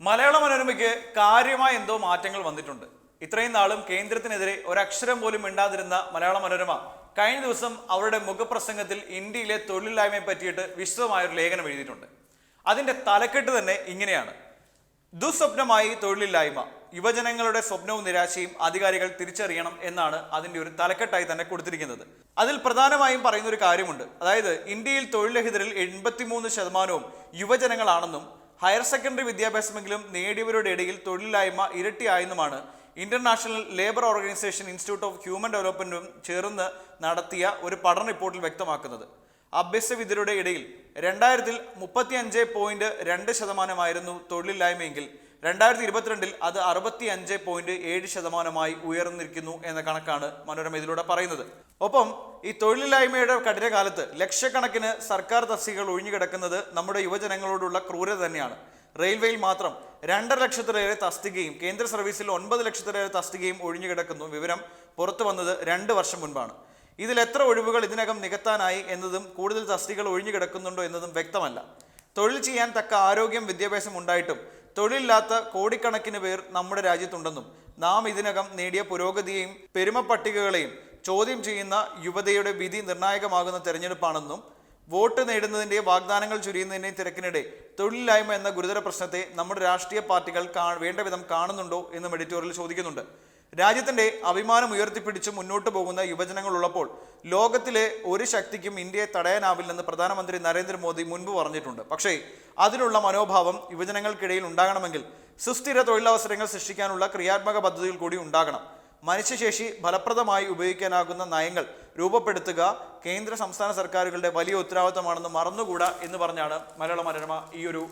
മലയാള മനോരമയ്ക്ക് കാര്യമായ എന്തോ മാറ്റങ്ങൾ വന്നിട്ടുണ്ട്. ഇത്രയും നാളും കേന്ദ്രത്തിനെതിരെ ഒരക്ഷരം പോലും മിണ്ടാതിരുന്ന മലയാള മനോരമ കഴിഞ്ഞ ദിവസം അവരുടെ മുഖപ്രസംഗത്തിൽ ഇന്ത്യയിലെ തൊഴിലില്ലായ്മയെ പറ്റിയിട്ട് വിശദമായൊരു ലേഖനം എഴുതിയിട്ടുണ്ട്. അതിന്റെ തലക്കെട്ട് തന്നെ ഇങ്ങനെയാണ്. ദുസ്വപ്നമായി തൊഴിലില്ലായ്മ യുവജനങ്ങളുടെ സ്വപ്നവും നിരാശയും അധികാരികൾ തിരിച്ചറിയണം എന്നാണ് അതിന്റെ ഒരു തലക്കെട്ടായി തന്നെ കൊടുത്തിരിക്കുന്നത്. അതിൽ പ്രധാനമായും പറയുന്ന ഒരു കാര്യമുണ്ട്. അതായത് ഇന്ത്യയിൽ തൊഴിൽരഹിതരിൽ എൺപത്തിമൂന്ന് ശതമാനവും യുവജനങ്ങളാണെന്നും ഹയർ സെക്കൻഡറി വിദ്യാഭ്യാസമെങ്കിലും നേടിയവരുടെ ഇടയിൽ തൊഴിലില്ലായ്മ ഇരട്ടിയായെന്നുമാണ് international labour organisation institute of human ഡെവലപ്മെന്റും ചേർന്ന് നടത്തിയ ഒരു പഠന റിപ്പോർട്ടിൽ വ്യക്തമാക്കുന്നത്. അഭ്യസ്തവിദ്യരുടെ ഇടയിൽ രണ്ടായിരത്തിൽ മുപ്പത്തി അഞ്ച് പോയിന്റ് രണ്ട് ശതമാനമായിരുന്നു തൊഴിലില്ലായ്മയെങ്കിൽ രണ്ടായിരത്തി ഇരുപത്തിരണ്ടിൽ അത് അറുപത്തി അഞ്ച് പോയിന്റ് ഏഴ് ശതമാനമായി ഉയർന്നിരിക്കുന്നു എന്ന കണക്കാണ് മനോരമ ഇതിലൂടെ പറയുന്നത്. ഒപ്പം ഈ തൊഴിലില്ലായ്മയുടെ കഠിനകാലത്ത് ലക്ഷക്കണക്കിന് സർക്കാർ തസ്തികകൾ ഒഴിഞ്ഞുകിടക്കുന്നത് നമ്മുടെ യുവജനങ്ങളോടുള്ള ക്രൂരത തന്നെയാണ്. റെയിൽവേയിൽ മാത്രം രണ്ടര ലക്ഷത്തിലേറെ തസ്തികയും കേന്ദ്ര സർവീസിൽ ഒൻപത് ലക്ഷത്തിലേറെ തസ്തികയും ഒഴിഞ്ഞുകിടക്കുന്നു വിവരം പുറത്തു വന്നത് രണ്ട് വർഷം മുൻപാണ്. ഇതിൽ എത്ര ഒഴിവുകൾ ഇതിനകം നികത്താനായി എന്നതും കൂടുതൽ തസ്തികൾ ഒഴിഞ്ഞുകിടക്കുന്നുണ്ടോ എന്നതും വ്യക്തമല്ല. തൊഴിൽ ചെയ്യാൻ തക്ക ആരോഗ്യം വിദ്യാഭ്യാസം ഉണ്ടായിട്ടും തൊഴിലില്ലാത്ത കോടിക്കണക്കിന് പേർ നമ്മുടെ രാജ്യത്തുണ്ടെന്നും നാം ഇതിനകം നേടിയ പുരോഗതിയെയും പെരുമ പട്ടികകളെയും ചോദ്യം ചെയ്യുന്ന യുവതയുടെ വിധി നിർണായകമാകുന്ന തെരഞ്ഞെടുപ്പാണെന്നും വോട്ട് നേടുന്നതിന്റെയും വാഗ്ദാനങ്ങൾ ചുരിയുന്നതിന്റെയും തിരക്കിനിടെ തൊഴിലില്ലായ്മ എന്ന ഗുരുതര പ്രശ്നത്തെ നമ്മുടെ രാഷ്ട്രീയ പാർട്ടികൾ വേണ്ട വിധം കാണുന്നുണ്ടോ എന്നും എഡിറ്റോറിയൽ ചോദിക്കുന്നുണ്ട്. രാജ്യത്തിന്റെ അഭിമാനം ഉയർത്തിപ്പിടിച്ച് മുന്നോട്ട് പോകുന്ന യുവജനങ്ങൾ ഉള്ളപ്പോൾ ലോകത്തിലെ ഒരു ശക്തിക്കും ഇന്ത്യയെ തടയാനാവില്ലെന്ന് പ്രധാനമന്ത്രി നരേന്ദ്രമോദി മുൻപ് പറഞ്ഞിട്ടുണ്ട്. പക്ഷേ അതിനുള്ള മനോഭാവം യുവജനങ്ങൾക്കിടയിൽ ഉണ്ടാകണമെങ്കിൽ സുസ്ഥിര തൊഴിലവസരങ്ങൾ സൃഷ്ടിക്കാനുള്ള ക്രിയാത്മക പദ്ധതികൾ കൂടി ഉണ്ടാകണം. മനുഷ്യശേഷി ഫലപ്രദമായി ഉപയോഗിക്കാനാകുന്ന നയങ്ങൾ രൂപപ്പെടുത്തുക കേന്ദ്ര സംസ്ഥാന സർക്കാരുകളുടെ വലിയ ഉത്തരവാദിത്തമാണെന്ന് മറന്നുകൂടാ എന്ന് പറഞ്ഞാണ് മലയാള മനോരമ ഈ ഒരു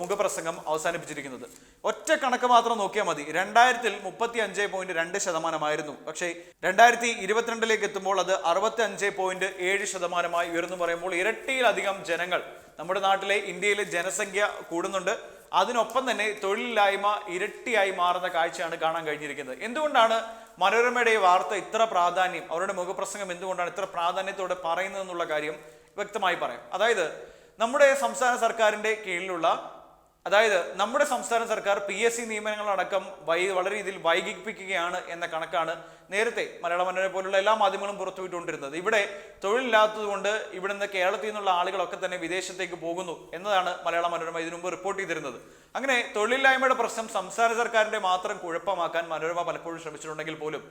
മുഖപ്രസംഗം അവസാനിപ്പിച്ചിരിക്കുന്നത്. ഒറ്റ കണക്ക് മാത്രം നോക്കിയാൽ മതി. രണ്ടായിരത്തിൽ മുപ്പത്തി അഞ്ച് പോയിന്റ് രണ്ട് ശതമാനമായിരുന്നു. പക്ഷേ രണ്ടായിരത്തി ഇരുപത്തിരണ്ടിലേക്ക് എത്തുമ്പോൾ അത് അറുപത്തി അഞ്ച് പോയിന്റ് ഏഴ് ശതമാനമായി ഉയർന്നു പറയുമ്പോൾ ഇരട്ടിയിലധികം ജനങ്ങൾ നമ്മുടെ നാട്ടിലെ ഇന്ത്യയിലെ ജനസംഖ്യ കൂടുന്നുണ്ട്. അതിനൊപ്പം തന്നെ തൊഴിലില്ലായ്മ ഇരട്ടിയായി മാറുന്ന കാഴ്ചയാണ് കാണാൻ കഴിഞ്ഞിരിക്കുന്നത്. എന്തുകൊണ്ടാണ് മനോരമയുടെ ഈ വാർത്ത ഇത്ര പ്രാധാന്യം അവരുടെ മുഖപ്രസംഗം എന്തുകൊണ്ടാണ് ഇത്ര പ്രാധാന്യത്തോടെ പറയുന്നതെന്നുള്ള കാര്യം വ്യക്തമായി പറയാം. അതായത് നമ്മുടെ സംസ്ഥാന സർക്കാരിന്റെ കീഴിലുള്ള അതായത് നമ്മുടെ സംസ്ഥാന സർക്കാർ പി എസ് സി നിയമനങ്ങളടക്കം വൈ വളരെ ഇതിൽ വൈകിപ്പിക്കുകയാണ് എന്ന കണക്കാണ് നേരത്തെ മലയാള മനോരമ പോലുള്ള എല്ലാ മാധ്യമങ്ങളും പുറത്തുവിട്ടുകൊണ്ടിരുന്നത്. ഇവിടെ തൊഴിലില്ലാത്തതുകൊണ്ട് ഇവിടുന്ന് കേരളത്തിൽ നിന്നുള്ള ആളുകളൊക്കെ തന്നെ വിദേശത്തേക്ക് പോകുന്നു എന്നതാണ് മലയാള മനോരമ ഇതിനു മുമ്പ് റിപ്പോർട്ട് ചെയ്തിരുന്നത്. അങ്ങനെ തൊഴിലില്ലായ്മയുടെ പ്രശ്നം സംസ്ഥാന സർക്കാരിന്റെ മാത്രം കുഴപ്പമാക്കാൻ മനോരമ പലപ്പോഴും ശ്രമിച്ചിട്ടുണ്ടെങ്കിൽ പോലും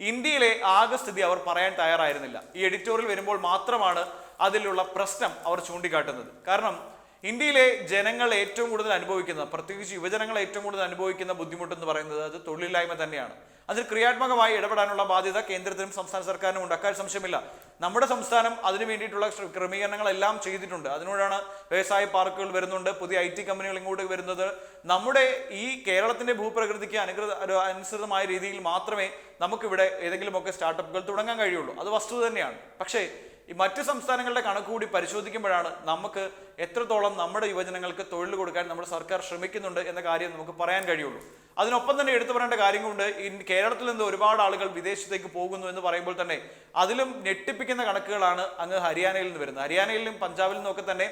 ഇന്ത്യയിലെ ആകെ സ്ഥിതി അവർ പറയാൻ തയ്യാറായിരുന്നില്ല. ഈ എഡിറ്റോറിയൽ വരുമ്പോൾ മാത്രമാണ് അതിലുള്ള പ്രശ്നം അവർ ചൂണ്ടിക്കാട്ടുന്നത്. കാരണം ഇന്ത്യയിലെ ജനങ്ങൾ ഏറ്റവും കൂടുതൽ അനുഭവിക്കുന്ന പ്രത്യേകിച്ച് യുവജനങ്ങൾ ഏറ്റവും കൂടുതൽ അനുഭവിക്കുന്ന ബുദ്ധിമുട്ട് എന്ന് പറയുന്നത് അത് തൊഴിലില്ലായ്മ തന്നെയാണ്. അതിൽ ക്രിയാത്മകമായി ഇടപെടാനുള്ള ബാധ്യത കേന്ദ്രത്തിനും സംസ്ഥാന സർക്കാരിനും ഉണ്ട് അക്കാര്യം സംശയമില്ല. നമ്മുടെ സംസ്ഥാനം അതിനു വേണ്ടിയിട്ടുള്ള ക്രമീകരണങ്ങളെല്ലാം ചെയ്തിട്ടുണ്ട്. അതിനോടാണ് വ്യവസായ പാർക്കുകൾ വരുന്നുണ്ട് പുതിയ ഐ ടി കമ്പനികൾ ഇങ്ങോട്ട് വരുന്നത്. നമ്മുടെ ഈ കേരളത്തിന്റെ ഭൂപ്രകൃതിക്ക് അനുകൃത അനുസൃതമായ രീതിയിൽ മാത്രമേ നമുക്കിവിടെ ഏതെങ്കിലുമൊക്കെ സ്റ്റാർട്ടപ്പുകൾ തുടങ്ങാൻ കഴിയുള്ളൂ. അത് വസ്തുത തന്നെയാണ്. പക്ഷേ ഈ മറ്റ് സംസ്ഥാനങ്ങളുടെ കണക്ക് കൂടി പരിശോധിക്കുമ്പോഴാണ് നമുക്ക് എത്രത്തോളം നമ്മുടെ യുവജനങ്ങൾക്ക് തൊഴിൽ കൊടുക്കാൻ നമ്മുടെ സർക്കാർ ശ്രമിക്കുന്നുണ്ട് എന്ന കാര്യം നമുക്ക് പറയാൻ കഴിയുള്ളൂ. അതിനൊപ്പം തന്നെ എടുത്തു പറയേണ്ട ഈ കേരളത്തിൽ നിന്ന് ഒരുപാട് ആളുകൾ വിദേശത്തേക്ക് പോകുന്നു എന്ന് പറയുമ്പോൾ തന്നെ അതിലും ഞെട്ടിപ്പിക്കുന്ന കണക്കുകളാണ് അങ്ങ് ഹരിയാനയിൽ നിന്ന് വരുന്നത്. ഹരിയാനയിലും പഞ്ചാബിൽ നിന്നൊക്കെ തന്നെ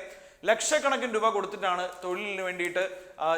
ലക്ഷക്കണക്കിന് രൂപ കൊടുത്തിട്ടാണ് തൊഴിലിന് വേണ്ടിയിട്ട്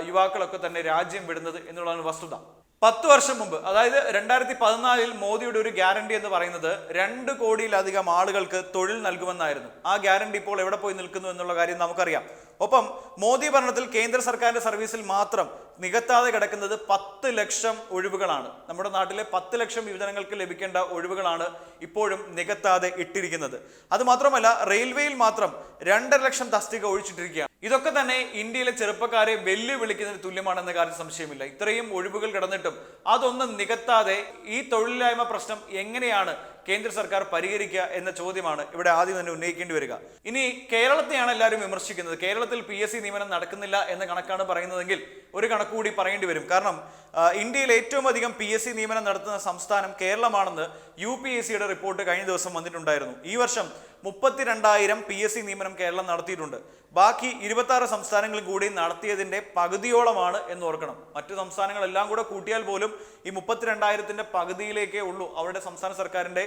യുവാക്കളൊക്കെ തന്നെ രാജ്യം വിടുന്നത് എന്നുള്ളതാണ് വസ്തുത. പത്ത് വർഷം മുമ്പ് അതായത് രണ്ടായിരത്തി പതിനാലിൽ മോദിയുടെ ഒരു ഗ്യാരണ്ടി എന്ന് പറയുന്നത് രണ്ട് കോടിയിലധികം ആളുകൾക്ക് തൊഴിൽ നൽകുമെന്നായിരുന്നു. ആ ഗ്യാരണ്ടി ഇപ്പോൾ എവിടെ പോയി നിൽക്കുന്നു എന്നുള്ള കാര്യം നമുക്കറിയാം. ഒപ്പം മോദി ഭരണത്തിൽ കേന്ദ്ര സർക്കാരിന്റെ സർവീസിൽ മാത്രം നികത്താതെ കിടക്കുന്നത് പത്ത് ലക്ഷം ഒഴിവുകളാണ്. നമ്മുടെ നാട്ടിലെ പത്ത് ലക്ഷം യുവജനങ്ങൾക്ക് ലഭിക്കേണ്ട ഒഴിവുകളാണ് ഇപ്പോഴും നികത്താതെ ഇട്ടിരിക്കുന്നത്. അതുമാത്രമല്ല റെയിൽവേയിൽ മാത്രം രണ്ടര ലക്ഷം തസ്തിക ഒഴിച്ചിട്ടിരിക്കുകയാണ്. ഇതൊക്കെ തന്നെ ഇന്ത്യയിലെ ചെറുപ്പക്കാരെ വെല്ലുവിളിക്കുന്നതിന് തുല്യമാണെന്ന കാര്യം സംശയമില്ല. ഇത്രയും ഒഴിവുകൾ കിടന്നിട്ടും അതൊന്നും നികത്താതെ ഈ തൊഴിലില്ലായ്മ പ്രശ്നം എങ്ങനെയാണ് കേന്ദ്ര സർക്കാർ പരിഹരിക്കുക എന്ന ചോദ്യമാണ് ഇവിടെ ആദ്യം തന്നെ ഉന്നയിക്കേണ്ടി വരിക. ഇനി കേരളത്തെയാണ് എല്ലാവരും വിമർശിക്കുന്നത്. കേരളത്തിൽ പി നിയമനം നടക്കുന്നില്ല എന്ന കണക്കാണ് പറയുന്നതെങ്കിൽ ഒരു കണക്ക് കൂടി പറയേണ്ടി വരും. കാരണം ഇന്ത്യയിൽ ഏറ്റവും അധികം പി എസ് സി നിയമനം നടത്തുന്ന സംസ്ഥാനം കേരളമാണെന്ന് യു പി എസ് സിയുടെ റിപ്പോർട്ട് കഴിഞ്ഞ ദിവസം വന്നിട്ടുണ്ടായിരുന്നു. ഈ വർഷം മുപ്പത്തിരണ്ടായിരം പി എസ് സി നിയമനം കേരളം നടത്തിയിട്ടുണ്ട്. ബാക്കി ഇരുപത്തി ആറ് സംസ്ഥാനങ്ങൾ കൂടി നടത്തിയതിന്റെ പകുതിയോളമാണ് എന്ന് ഓർക്കണം. മറ്റു സംസ്ഥാനങ്ങളെല്ലാം കൂടെ കൂട്ടിയാൽ പോലും ഈ മുപ്പത്തിരണ്ടായിരത്തിന്റെ പകുതിയിലേക്കേ ഉള്ളൂ അവരുടെ സംസ്ഥാന സർക്കാരിന്റെ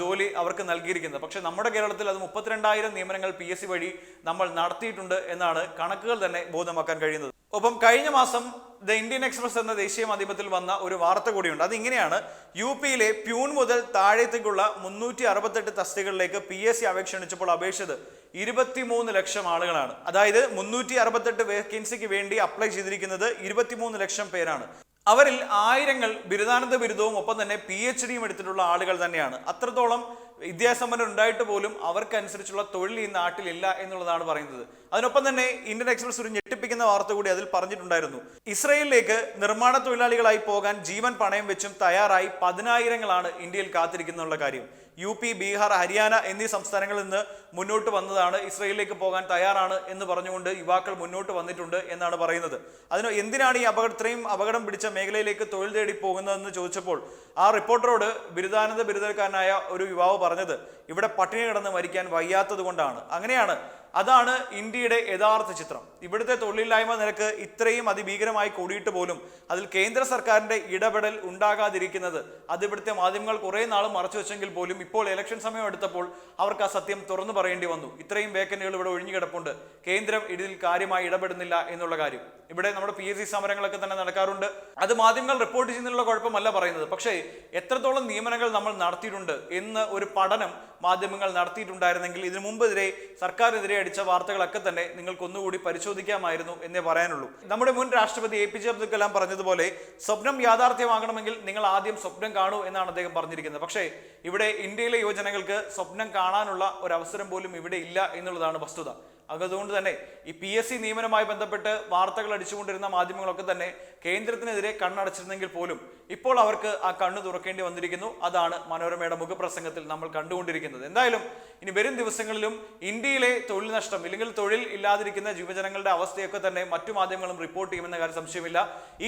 ജോലി അവർക്ക് നൽകിയിരിക്കുന്നത്. പക്ഷേ നമ്മുടെ കേരളത്തിൽ അത് മുപ്പത്തിരണ്ടായിരം നിയമനങ്ങൾ പി വഴി നമ്മൾ നടത്തിയിട്ടുണ്ട് എന്നാണ് കണക്കുകൾ തന്നെ ബോധമാക്കാൻ കഴിയുന്നത്. ഒപ്പം കഴിഞ്ഞ മാസം ദ ഇന്ത്യൻ എക്സ്പ്രസ് എന്ന ദേശീയ മാധ്യമത്തിൽ വന്ന ഒരു വാർത്ത കൂടിയുണ്ട്. അത് ഇങ്ങനെയാണ് യു പിയിലെ പ്യൂൺ മുതൽ താഴേത്തേക്കുള്ള മുന്നൂറ്റി അറുപത്തെട്ട് തസ്തികളിലേക്ക് പി എസ് സി അപേക്ഷ ക്ഷണിച്ചപ്പോൾ അപേക്ഷിച്ചത് ഇരുപത്തിമൂന്ന് ലക്ഷം ആളുകളാണ്. അതായത് മുന്നൂറ്റി അറുപത്തെട്ട് വേക്കൻസിക്ക് വേണ്ടി അപ്ലൈ ചെയ്തിരിക്കുന്നത് ഇരുപത്തിമൂന്ന് ലക്ഷം പേരാണ്. അവരിൽ ആയിരങ്ങൾ ബിരുദാനന്ദ ബിരുദവും ഒപ്പം തന്നെ പി എച്ച് ഡിയും എടുത്തിട്ടുള്ള ആളുകൾ തന്നെയാണ്. അത്രത്തോളം വിദ്യാസമ്പന്നർ ഉണ്ടായിട്ട് പോലും അവർക്കനുസരിച്ചുള്ള തൊഴിൽ ഈ നാട്ടിലില്ല എന്നുള്ളതാണ് പറയുന്നത്. അതിനൊപ്പം തന്നെ ഇന്ത്യൻ എക്സ്പ്രസ് ഒരു ഞെട്ടിപ്പിക്കുന്ന വാർത്ത കൂടി അതിൽ പറഞ്ഞിട്ടുണ്ടായിരുന്നു. ഇസ്രയേലിലേക്ക് നിർമ്മാണ തൊഴിലാളികളായി പോകാൻ ജീവൻ പണയം വെച്ചും തയ്യാറായി പതിനായിരങ്ങളാണ് ഇന്ത്യയിൽ കാത്തിരിക്കുന്നുള്ള കാര്യം. യു പി ബീഹാർ ഹരിയാന എന്നീ സംസ്ഥാനങ്ങളിൽ നിന്ന് മുന്നോട്ട് വന്നതാണ് ഇസ്രയേലിലേക്ക് പോകാൻ തയ്യാറാണ് എന്ന് പറഞ്ഞുകൊണ്ട് യുവാക്കൾ മുന്നോട്ട് വന്നിട്ടുണ്ട് എന്നാണ് പറയുന്നത്. അതിന് എന്തിനാണ് ഈ അപകടം ഇത്രയും അപകടം പിടിച്ച മേഖലയിലേക്ക് തൊഴിൽ തേടി പോകുന്നതെന്ന് ചോദിച്ചപ്പോൾ ആ റിപ്പോർട്ടറോട് ബിരുദാനന്ദ ബിരുദക്കാരനായ ഒരു യുവാവ് പറഞ്ഞത്. ഇവിടെ പട്ടിണി കിടന്ന് മരിക്കാൻ വയ്യാത്തത് കൊണ്ടാണ് അങ്ങനെയാണ് അതാണ് ഇന്ത്യയുടെ യഥാർത്ഥ ചിത്രം. ഇവിടുത്തെ തൊഴിലില്ലായ്മ നിരക്ക് ഇത്രയും അതിഭീകരമായി കൂടിയിട്ട് പോലും അതിൽ കേന്ദ്ര സർക്കാരിന്റെ ഇടപെടൽ ഉണ്ടാകാതിരിക്കുന്നത് അത് ഇവിടുത്തെ മാധ്യമങ്ങൾ കുറേ നാളും മറച്ചു വെച്ചെങ്കിൽ പോലും ഇപ്പോൾ ഇലക്ഷൻ സമയം എടുത്തപ്പോൾ അവർക്ക് ആ സത്യം തുറന്നു പറയേണ്ടി വന്നു. ഇത്രയും വേക്കനുകൾ ഇവിടെ ഒഴിഞ്ഞു കിടപ്പുണ്ട്. കേന്ദ്രം ഇതിൽ കാര്യമായി ഇടപെടുന്നില്ല എന്നുള്ള കാര്യം. ഇവിടെ നമ്മുടെ പി എസ് സി സമരങ്ങളൊക്കെ തന്നെ നടക്കാറുണ്ട്. അത് മാധ്യമങ്ങൾ റിപ്പോർട്ട് ചെയ്യുന്നതിനുള്ള കുഴപ്പമല്ല പറയുന്നത്. പക്ഷേ എത്രത്തോളം നിയമനങ്ങൾ നമ്മൾ നടത്തിയിട്ടുണ്ട് എന്ന് ഒരു പഠനം മാധ്യമങ്ങൾ നടത്തിയിട്ടുണ്ടായിരുന്നെങ്കിൽ ഇതിനു മുമ്പെതിരെ സർക്കാരിനെതിരെ അടിച്ച വാർത്തകളൊക്കെ തന്നെ നിങ്ങൾക്ക് ഒന്നുകൂടി പരിശോധിക്കാമായിരുന്നു എന്നേ പറയാനുള്ളൂ. നമ്മുടെ മുൻ രാഷ്ട്രപതി A P J Abdul Kalam പറഞ്ഞതുപോലെ സ്വപ്നം യാഥാർത്ഥ്യമാകണമെങ്കിൽ നിങ്ങൾ ആദ്യം സ്വപ്നം കാണൂ എന്നാണ് അദ്ദേഹം പറഞ്ഞിരിക്കുന്നത്. പക്ഷേ ഇവിടെ ഇന്ത്യയിലെ യുവജനങ്ങൾക്ക് സ്വപ്നം കാണാനുള്ള ഒരു അവസരം പോലും ഇവിടെ ഇല്ല എന്നുള്ളതാണ് വസ്തുത. അതുകൊണ്ട് തന്നെ ഈ പി എസ് സി നിയമനവുമായി ബന്ധപ്പെട്ട് വാർത്തകൾ അടിച്ചുകൊണ്ടിരുന്ന മാധ്യമങ്ങളൊക്കെ തന്നെ കേന്ദ്രത്തിനെതിരെ കണ്ണടച്ചിരുന്നെങ്കിൽ പോലും ഇപ്പോൾ അവർക്ക് ആ കണ്ണ് തുറക്കേണ്ടി വന്നിരിക്കുന്നു. അതാണ് മനോരമയുടെ മുഖപ്രസംഗത്തിൽ നമ്മൾ കണ്ടുകൊണ്ടിരിക്കുന്നത്. എന്തായാലും ഇനി വരും ദിവസങ്ങളിലും ഇന്ത്യയിലെ തൊഴിൽ നഷ്ടം ഇല്ലെങ്കിൽ തൊഴിൽ ഇല്ലാതിരിക്കുന്ന യുവജനങ്ങളുടെ അവസ്ഥയൊക്കെ തന്നെ മറ്റു മാധ്യമങ്ങളും റിപ്പോർട്ട് ചെയ്യുമെന്ന കാര്യം സംശയമില്ല.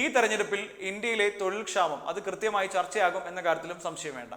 ഈ തെരഞ്ഞെടുപ്പിൽ ഇന്ത്യയിലെ തൊഴിൽ ക്ഷാമം അത് കൃത്യമായി ചർച്ചയാകും എന്ന കാര്യത്തിലും സംശയം വേണ്ട.